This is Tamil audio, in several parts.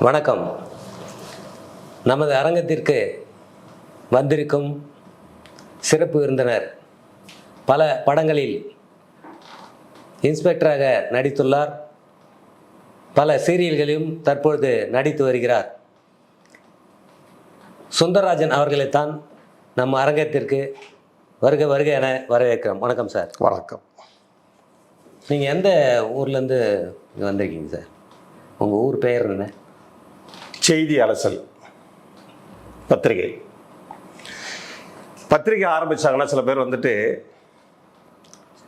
வணக்கம். நமது அரங்கத்திற்கு வந்திருக்கும் சிறப்பு விருந்தினர் பல படங்களில் இன்ஸ்பெக்டராக நடித்துள்ளார். பல சீரியல்களிலும் தற்பொழுது நடித்து வருகிறார். சுந்தரராஜன் அவர்களைத்தான் நம்ம அரங்கத்திற்கு வருக வருக என வரவேற்கிறோம். வணக்கம் சார். வணக்கம். நீங்கள் எந்த ஊர்லேருந்து இங்கே வந்திருக்கீங்க சார்? உங்கள் ஊர் பெயர் என்ன? செய்தி அலசல் பத்திரிகை. பத்திரிகை ஆரம்பித்தாங்கன்னா சில பேர் வந்துட்டு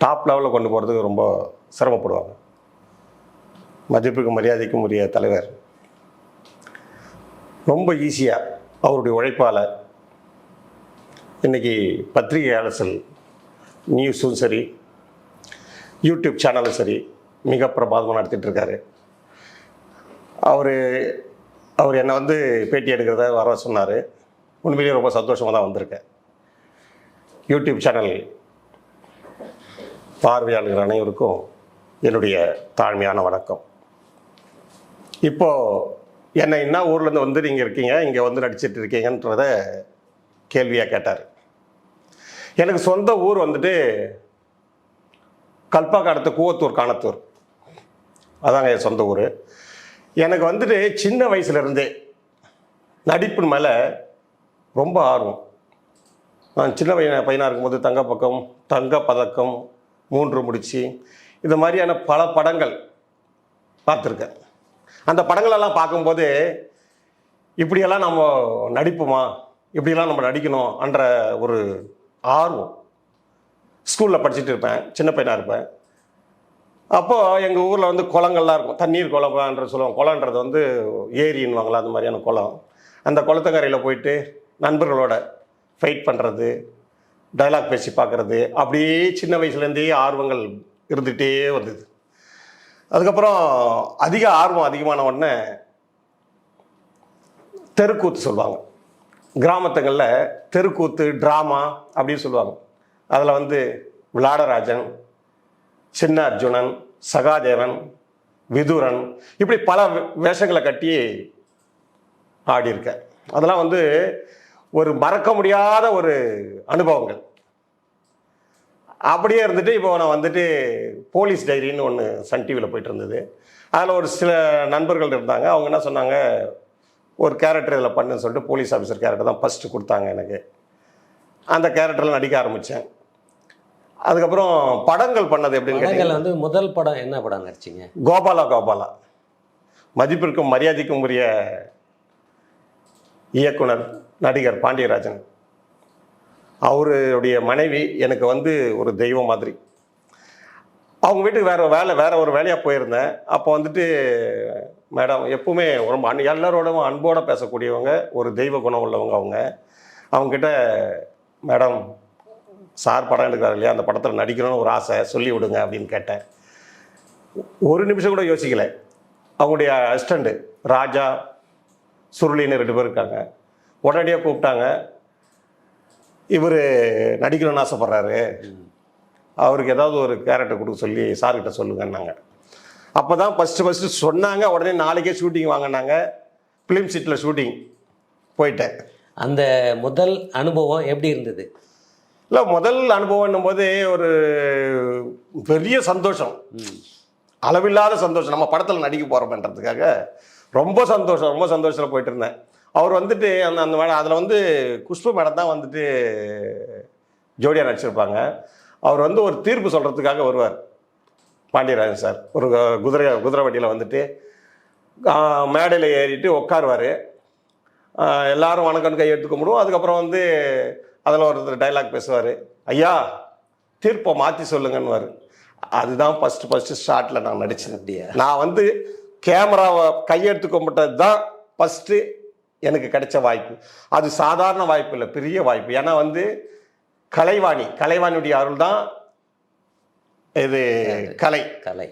டாப் லெவலில் கொண்டு போகிறதுக்கு ரொம்ப சிரமப்படுவாங்க. மதிப்புக்கும் மரியாதைக்கும் உரிய தலைவர். ரொம்ப ஈஸியாக அவருடைய உழைப்பால் இன்றைக்கி பத்திரிகை அலசல் நியூஸும் சரி யூடியூப் சேனலும் சரி மிக பிரபாதமாக நடத்திட்டுருக்காரு அவர் அவர் என்னை வந்து பேட்டி எடுக்கிறத வர சொன்னார். உண்மையிலேயே ரொம்ப சந்தோஷமாக தான் வந்திருக்கேன். யூடியூப் சேனல் பார்வையாளர்கள் அனைவருக்கும் என்னுடைய தாழ்மையான வணக்கம். இப்போது என்னை என்ன ஊர்லேருந்து வந்து நீங்கள் இருக்கீங்க இங்கே வந்து நடிச்சிட்டு இருக்கீங்கன்றத கேள்வியாக கேட்டார். எனக்கு சொந்த ஊர் வந்துட்டு கல்பாக்காடத்து கூவத்தூர் காணத்தூர். அதாங்க என் சொந்த ஊர். எனக்கு வந்துட்டு சின்ன வயசுலேருந்தே நடிப்பு மேலே ரொம்ப ஆர்வம். நான் சின்ன பையன் பையனாக இருக்கும்போது தங்கப்பக்கம் தங்க பதக்கம் மூன்று முடிச்சு இந்த மாதிரியான பல படங்கள் பார்த்துருக்கேன். அந்த படங்களெல்லாம் பார்க்கும்போது இப்படியெல்லாம் நம்ம நடிப்போமா இப்படியெல்லாம் நம்ம நடிக்கணும்ன்ற ஒரு ஆர்வம். ஸ்கூலில் படிச்சுட்டு இருப்பேன் சின்ன பையனாக இருப்பேன். அப்போது எங்கள் ஊரில் வந்து குளங்கள்லாம் இருக்கும். தண்ணீர் குளம்ன்ற சொல்லுவாங்க. குளன்றது வந்து ஏரின்னுவாங்களா அந்த மாதிரியான குளம். அந்த குளத்துக்கரையில் போயிட்டு நண்பர்களோட ஃபைட் பண்ணுறது டைலாக் பேசி பார்க்குறது அப்படியே சின்ன வயசுலேருந்தே ஆர்வங்கள் இருந்துகிட்டே வந்தது. அதுக்கப்புறம் அதிக ஆர்வம் அதிகமான உடனே தெருக்கூத்து சொல்லுவாங்க. கிராமத்துங்களில் தெருக்கூத்து ட்ராமா அப்படின்னு சொல்லுவாங்க. அதில் வந்து விளாடராஜன் சின்ன அர்ஜுனன் சகாதேவன் விதுரன் இப்படி பல வே- வேஷங்களை கட்டி ஆடியிருக்கேன் அதெல்லாம் வந்து ஒரு மறக்க முடியாத ஒரு அனுபவங்கள். அப்படியே இருந்துட்டு இப்போ நான் வந்துட்டு போலீஸ் டைரின்னு ஒன்று சன் டிவியில் போயிட்டு இருந்தது. அதில் ஒரு சில நண்பர்கள் இருந்தாங்க. அவங்க என்ன சொன்னாங்க ஒரு கேரக்டர் இதில் பண்ணுன்னு சொல்லிட்டு போலீஸ் ஆஃபீஸர் கேரக்டர் தான் ஃபஸ்ட்டு கொடுத்தாங்க எனக்கு. அந்த கேரக்டரில் நடிக்க ஆரம்பித்தேன் அதுக்கப்புறம் படங்கள் பண்ணது எப்படின்னு படங்கள் வந்து முதல் படம் என்ன படம் நடிச்சீங்க? கோபாலா கோபாலா. மதிப்பிற்கும் மரியாதைக்கும் உரிய இயக்குனர் நடிகர் பாண்டியராஜன். அவருடைய மனைவி எனக்கு வந்து ஒரு தெய்வம் மாதிரி. அவங்க வீட்டுக்கு வேற வேலை வேற ஒரு வேலையாக போயிருந்தேன். அப்போ வந்துட்டு மேடம் எப்பவுமே ரொம்ப அன் எல்லாரோடவும் அன்போடு பேசக்கூடியவங்க ஒரு தெய்வ குணம் உள்ளவங்க அவங்க. அவங்கக்கிட்ட மேடம் சார் படம் எடுக்கிறார் இல்லையா? அந்த படத்தில் நடிக்கணும்னு ஒரு ஆசை சொல்லி விடுங்க அப்படின்னு கேட்டேன். ஒரு நிமிஷம் கூட யோசிக்கல. அவங்களுடைய அசிஸ்டண்ட்டு ராஜா சுருளின்னு ரெண்டு பேர் இருக்காங்க. உடனடியாக கூப்பிட்டாங்க. இவர் நடிக்கணும்னு ஆசைப்பட்றாரு. அவருக்கு ஏதாவது ஒரு கேரக்டர் கொடுக்க சொல்லி சார்கிட்ட சொல்லுங்கன்னாங்க. அப்போ தான் ஃபஸ்ட்டு ஃபஸ்ட்டு சொன்னாங்க. உடனே நாளைக்கே ஷூட்டிங் வாங்கினாங்க. ஃபிலிம் சீட்டில் ஷூட்டிங் போயிட்டேன். அந்த முதல் அனுபவம் எப்படி இருந்தது? இல்லை முதல் அனுபவம்னும் போது ஒரு பெரிய சந்தோஷம். அளவில்லாத சந்தோஷம். நம்ம படத்தில் நடிக்க போகிறோம்ன்றதுக்காக ரொம்ப சந்தோஷம் ரொம்ப சந்தோஷத்தில் போயிட்டு இருந்தேன். அவர் வந்துட்டு அந்த அந்த மேடம் அதில் வந்து குஷ்பு மேடம் தான் வந்துட்டு ஜோடியாக நடிச்சிருப்பாங்க. அவர் வந்து ஒரு தீர்ப்பு சொல்கிறதுக்காக வருவார். பாண்டியராஜன் சார் ஒரு குதிரை குதிரை வண்டியில் வந்துட்டு மேடையில் ஏறிட்டு உட்காருவார். எல்லாரும் வணக்கம் கை எடுத்து கும்பிடுவோம். அதுக்கப்புறம் வந்து அதில் ஒருத்தர் டைலாக் பேசுவார். ஐயா தீர்ப்பை மாற்றி சொல்லுங்கன்னுவார். அதுதான் ஃபஸ்ட்டு ஃபஸ்ட்டு ஷார்ட்டில் நான் நடித்தேன் அப்படியா. நான் வந்து கேமராவை கையெடுத்து கும்பிட்டது தான் ஃபஸ்ட்டு எனக்கு கிடைச்ச வாய்ப்பு. அது சாதாரண வாய்ப்பு இல்லை பெரிய வாய்ப்பு. ஏன்னா வந்து கலைவாணி கலைவாணியுடைய அருள் தான் இது கலை. கலை.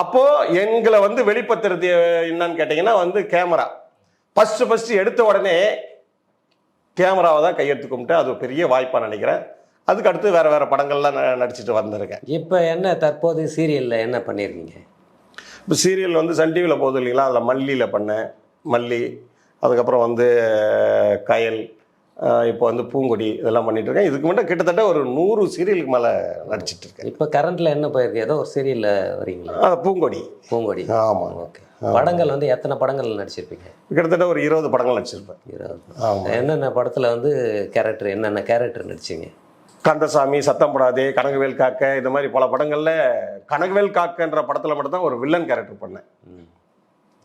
அப்போ எங்களை வந்து வெளிப்படுத்துறது என்னன்னு கேட்டிங்கன்னா வந்து கேமரா. ஃபஸ்ட்டு ஃபஸ்ட்டு எடுத்த உடனே கேமராவை தான் கையெடுத்து கும்பிட்டு அது பெரிய வாய்ப்பாக நினைக்கிறேன். அதுக்கு அடுத்து வேறு வேறு படங்கள்லாம் நடிச்சிட்டு வந்திருக்கேன். இப்போ என்ன தற்போது சீரியலில் என்ன பண்ணியிருக்கீங்க இப்போ சீரியல் வந்து சன் டிவியில் போகுது இல்லைங்களா? அதில் மல்லியில் பண்ணேன். மல்லி அதுக்கப்புறம் வந்து கயல் இப்போ வந்து பூங்கொடி இதெல்லாம் பண்ணிட்டு இருக்கேன். இதுக்கு மட்டும் கிட்டத்தட்ட ஒரு நூறு சீரியலுக்கு மேலே நடிச்சிட்டு இருக்கேன். இப்போ கரண்ட்ல என்ன போயிருக்கு? ஏதோ ஒரு சீரியல்ல வரீங்களா? பூங்கொடி. பூங்கொடி. ஆமாம் ஓகே. படங்கள் வந்து எத்தனை படங்கள் நடிச்சிருப்பீங்க? கிட்டத்தட்ட ஒரு இருபது படங்கள் நடிச்சிருப்பேன். இருபது. என்னென்ன படத்துல வந்து கேரக்டர் என்னென்ன கேரக்டர் நடிச்சீங்க? கந்தசாமி சத்தம் போடாதே கனகவேல் காக்க இந்த மாதிரி பல படங்களில் கனகவேல் காக்கன்ற படத்தில் மட்டும்தான் ஒரு வில்லன் கேரக்டர் பண்ணேன்.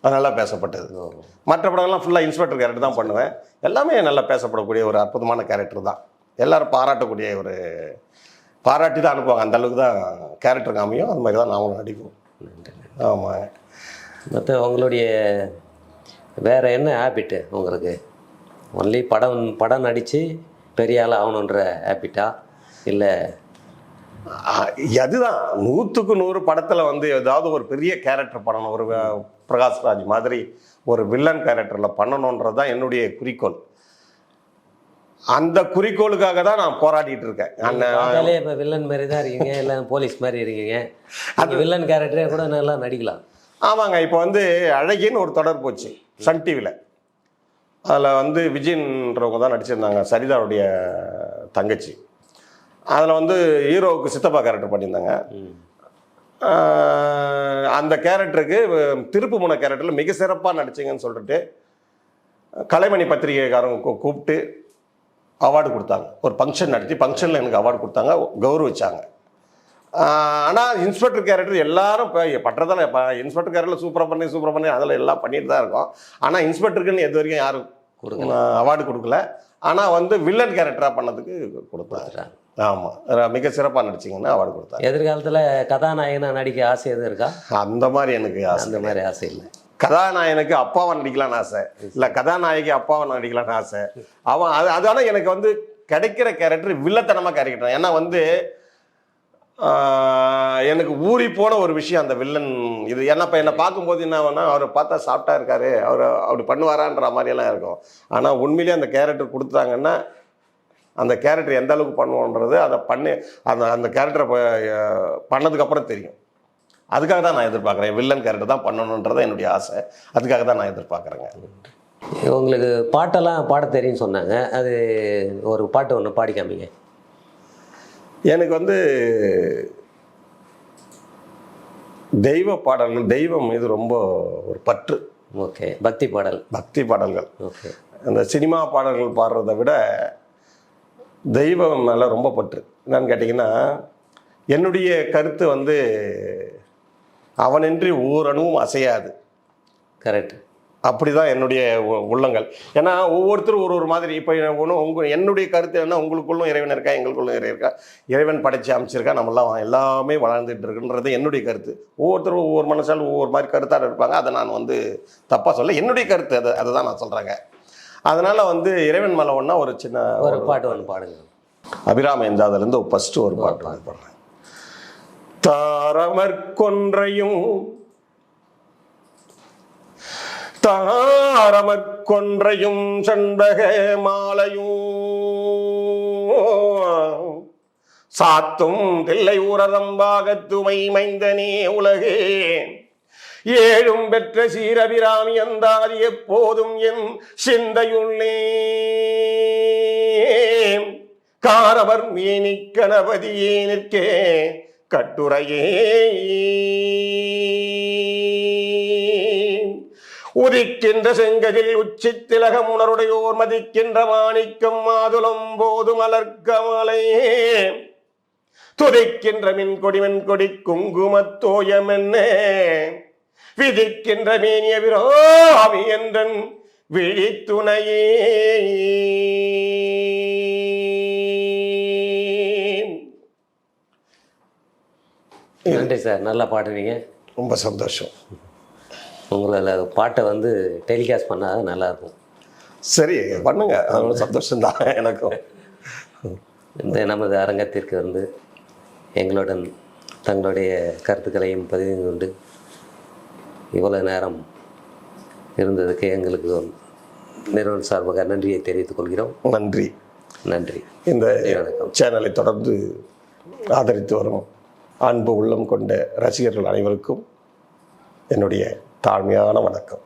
அது நல்லா பேசப்பட்டது. மற்ற படங்கள்லாம் ஃபுல்லாக இன்ஸ்பெக்டர் கேரக்டர் தான் பண்ணுவேன். எல்லாமே நல்லா பேசப்படக்கூடிய ஒரு அற்புதமான கேரக்டர் தான். எல்லாரும் பாராட்டக்கூடிய ஒரு பாராட்டி தான் அனுப்புவாங்க. அந்த அளவுக்கு தான் கேரக்டர் அமையும் அது மாதிரி தான் நாமளும் நடிப்போம். ஆமாம் மற்ற உங்களுடைய வேற என்ன ஹேபிட்டு உங்களுக்கு? ஒன்லி படம் படம் நடித்து பெரிய ஆள் ஆகணுன்ற ஹேபிட்டா இல்லை அதுதான் நூற்றுக்கு நூறு படத்தில் வந்து ஏதாவது ஒரு பெரிய கேரக்டர் பண்ணணும். ஒரு பிரகாஷ்ராஜ் மாதிரி ஒரு வில்லன் கேரக்டரில் பண்ணணுன்றது தான் என்னுடைய குறிக்கோள். அந்த குறிக்கோளுக்காக தான் நான் போராடிட்டு இருக்கேன். பார்த்தாலே இப்போ வில்லன் மாதிரி தான் இருக்கீங்க இல்லை போலீஸ் மாதிரி இருக்கீங்க. அந்த வில்லன் கேரக்டரே கூட நல்லா நடிக்கலாம். ஆமாங்க இப்போ வந்து அழகின்னு ஒரு தொடர் போச்சு சன் டிவியில் அதில் வந்து விஜயன்றவங்க தான் நடிச்சிருந்தாங்க சரிதாவுடைய தங்கச்சி. அதில் வந்து ஹீரோவுக்கு சித்தப்பா கேரக்டர் பண்ணியிருந்தாங்க. அந்த கேரக்டருக்கு திருப்பு முனை கேரக்டரில் மிக சிறப்பாக நடிச்சிங்கன்னு சொல்லிட்டு கலைமணி பத்திரிகைக்காரங்க கூப்பிட்டு அவார்டு கொடுத்தாங்க. ஒரு ஃபங்க்ஷன் நடத்தி ஃபங்க்ஷனில் எனக்கு அவார்டு கொடுத்தாங்க கௌரவிச்சாங்க. ஆனால் இன்ஸ்பெக்டர் கேரக்டர் எல்லாரும் இப்போ பட்டதில் இப்போ இன்ஸ்பெக்டர் கேரக்டரில் சூப்பராக பண்ணி சூப்பராக பண்ணி அதில் எல்லாம் பண்ணிட்டு தான் இருக்கோம். ஆனால் இன்ஸ்பெக்டருக்குன்னு எது வரைக்கும் யாரும். அவார்டு கொடுக்கல. ஆனால் வந்து வில்லன் கேரக்டராக பண்ணதுக்கு கொடுத்தாங்க. ஆமாம் மிக சிறப்பாக நடிச்சிங்கன்னா அவார்டு கொடுத்தாங்க. எதிர்காலத்தில் கதாநாயகனா நடிக்க ஆசை எதுவும் இருக்கா? அந்த மாதிரி எனக்கு ஆசை அந்த மாதிரி ஆசை இல்லை. கதாநாயகனுக்கு அப்பாவை நடிக்கலாம்னு ஆசை. இல்லை கதாநாயகி அப்பாவை நடிக்கலாம்னு ஆசை. அவன் அது அதான எனக்கு வந்து கிடைக்கிற கேரக்டர் வில்லத்தனமாக கேரக்டர் ஏன்னா வந்து எனக்கு ஊறி போன ஒரு விஷயம் அந்த வில்லன் இது. ஏன்னா இப்போ என்னை பார்க்கும்போது என்ன ஆகும்னா அவரை பார்த்தா சாப்பிட்டா இருக்காரு. அவர் அப்படி பண்ணுவாரான்ற மாதிரியெல்லாம் இருக்கும். ஆனால் உண்மையிலேயே அந்த கேரக்டர் கொடுத்தாங்கன்னா அந்த கேரக்டர் எந்த அளவுக்கு பண்ணுவோன்றது அதை பண்ணி அந்த அந்த கேரக்டரை பண்ணதுக்கப்புறம் தெரியும். அதுக்காக தான் நான் எதிர்பார்க்குறேன். வில்லன் கேரக்டர் தான் பண்ணணுன்றது என்னுடைய ஆசை. அதுக்காக தான் நான் எதிர்பார்க்குறேங்க. உங்களுக்கு பாட்டெல்லாம் பாட தெரியும்னு சொன்னாங்க. அது ஒரு பாட்டு ஒன்று பாடி காமிங்க எனக்கு வந்து தெய்வ பாடல்கள் தெய்வம் மீது ரொம்ப ஒரு பற்று. ஓகே. பக்தி பாடல். பக்தி பாடல்கள். ஓகே. அந்த சினிமா பாடல்கள் பாடுறதை விட தெய்வம் மேலே ரொம்ப பற்று. என்னன்னு கேட்டிங்கன்னா என்னுடைய கருத்து வந்து அவனின்றி ஓரணுவும் அசையாது. கரெக்ட் அப்படி தான் என்னுடைய உள்ளங்கள். ஏன்னா ஒவ்வொருத்தரும் ஒரு ஒரு மாதிரி. இப்போ ஒன்றும் உங்க என்னுடைய கருத்து என்ன உங்களுக்குள்ளும் இறைவன் இருக்கா எங்களுக்குள்ளும் இறைவன் இருக்கா? இறைவன் படைச்சு அமைச்சிருக்கா? நம்மளாம் எல்லாமே வளர்ந்துட்டு இருக்குன்றது என்னுடைய கருத்து. ஒவ்வொருத்தரும் ஒவ்வொரு மனசால் ஒவ்வொரு மாதிரி கருத்தாக இருப்பாங்க. அதை நான் வந்து தப்பாக சொல்ல என்னுடைய கருத்து அதை அதை தான் நான் சொல்கிறேங்க அதனால் வந்து இறைவன் மேலே ஒன்றா ஒரு சின்ன ஒரு பாட்டு ஒன்று பாடுங்க. அபிராம எந்தாதிலேருந்து ஃபஸ்ட்டு ஒரு பாட்டு நான் பாடுறேன். தாரமற் கொன்றையும் தாரமற் கொன்றையும் சண்பக மாலையும் சாத்தும் தில்லை ஊரதம்பாகத்துமை மைந்தனே உலகே. ஏழும் பெற்ற சீரபிராமி அந்தாதி எப்போதும் என் சிந்தையுள்ளே. காரவர் மீனி கணபதியே நிற்கே கட்டுரையே. உதிக்கின்ற செங்கதில் உச்சி திலகம் உணருடையோர் மதிக்கின்ற மாணிக்கம் மாதுளம் போது மலர்கமலையே துதிக்கின்ற மின் கொடி மென் கொடி குங்குமத்தோயம் என்ன விதிக்கின்ற மேனிய விரோமி என்றன் விழித்துணையே. நன்றி சார் நல்லா பாடுனீங்க. ரொம்ப சந்தோஷம். உங்களை பாட்டை வந்து டெலிகாஸ்ட் பண்ணால் நல்லாயிருக்கும் சரி பண்ணுங்க. அதோட சந்தோஷம்தான் எனக்கும். இந்த நமது அரங்கத்திற்கு வந்து எங்களுடன் தங்களுடைய கருத்துக்களையும் பதிவு கொண்டு இவ்வளோ நேரம் இருந்ததுக்கு எங்களுக்கு நிறுவனம் சார்பாக நன்றியை தெரிவித்துக் கொள்கிறோம். நன்றி. நன்றி. இந்த. சேனலை தொடர்ந்து ஆதரித்து வரும் அன்பு உள்ளம் கொண்ட ரசிகர்கள் அனைவருக்கும் என்னுடைய தாழ்மையான வணக்கம்.